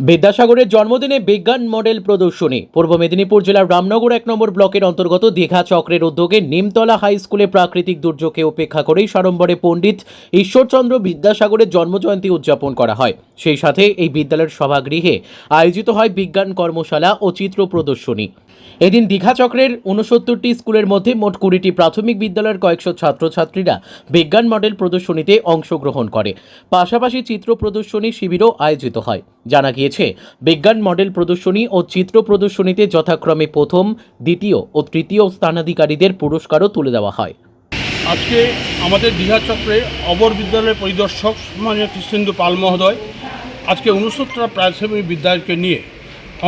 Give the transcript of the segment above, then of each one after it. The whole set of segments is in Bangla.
বিদ্যাসাগরের জন্মদিনে বিজ্ঞান মডেল প্রদর্শনী, পূর্ব মেদিনীপুর জেলার রামনগর এক নম্বর ব্লকের অন্তর্গত দীঘা চক্রের উদ্যোগে নিমতলা হাই স্কুলে প্রাকৃতিক দুর্যোগকে উপেক্ষা করেই সাড়ম্বরে পণ্ডিত ঈশ্বরচন্দ্র বিদ্যাসাগরের জন্মজয়ন্তী উদযাপন করা হয়। সেই সাথে এই বিদ্যালয়ের সভাগৃহে আয়োজিত হয় বিজ্ঞান কর্মশালা ও চিত্র প্রদর্শনী। এদিন দীঘা চক্রের উনসত্তরটি স্কুলের মধ্যে মোট কুড়িটি প্রাথমিক বিদ্যালয়ের কয়েকশো ছাত্রছাত্রীরা বিজ্ঞান মডেল প্রদর্শনীতে অংশগ্রহণ করে। পাশাপাশি চিত্র প্রদর্শনী শিবিরও আয়োজিত হয়। জানা গিয়েছে বিজ্ঞান মডেল প্রদর্শনী ও চিত্র প্রদর্শনীতে যথাক্রমে প্রথম, দ্বিতীয় ও তৃতীয় স্থানাধিকারীদের পুরস্কারও তুলে দেওয়া হয়। আজকে আমাদের দীঘা চক্রে অবর বিদ্যালয়ের পরিদর্শক মাননীয় কৃষ্ণেন্দু পাল মহোদয় আজকে উনসত্তর প্রাথমিক বিদ্যালয়কে নিয়ে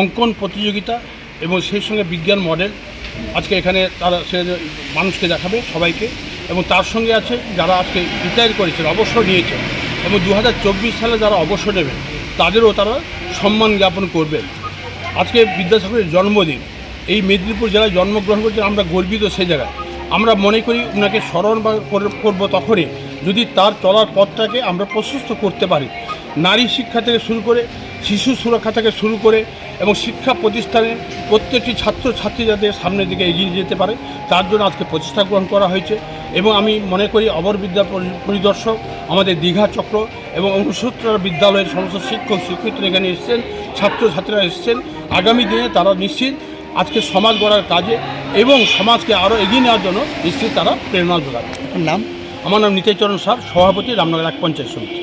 অঙ্কন প্রতিযোগিতা এবং সেই সঙ্গে বিজ্ঞান মডেল আজকে এখানে তারা সে মানুষকে দেখাবে সবাইকে এবং তার সঙ্গে আছে যারা আজকে রিটায়ার করেছেন, অবসর নিয়েছেন এবং দু হাজার চব্বিশ সালে যারা অবসর নেবেন, তাদেরও তারা সম্মান জ্ঞাপন করবেন। আজকে বিদ্যাসাগরের জন্মদিন। এই মেদিনীপুর জেলায় জন্মগ্রহণ করতে আমরা গর্বিত সে জায়গায়। আমরা মনে করি ওনাকে স্মরণ বা তখনই। যদি তার চলার পথটাকে আমরা প্রশস্ত করতে পারি। নারী শিক্ষা থেকে শুরু করে, শিশু সুরক্ষা থেকে শুরু করে এবং শিক্ষা প্রতিষ্ঠানে প্রত্যেকটি ছাত্র ছাত্রী যাতে সামনের দিকে এগিয়ে যেতে পারে, তার জন্য আজকে প্রচেষ্টা গ্রহণ করা হয়েছে। এবং আমি মনে করি অবর বিদ্যা পরি- পরিদর্শক, আমাদের দীঘা চক্র এবং অনুসূত্র বিদ্যালয়ের সমস্ত শিক্ষক শিক্ষিত এখানে এসছেন ছাত্রছাত্রীরা এসছেন। আগামী দিনে তারা নিশ্চিত আজকে সমাজ গড়ার কাজে এবং সমাজকে আরও এগিয়ে নেওয়ার জন্য নিশ্চিত তারা প্রেরণা যোগাবে। নাম? আমার নাম নিতাইচরণ সার সভাপতি রামনগর এক পঞ্চায়েত সমিতি।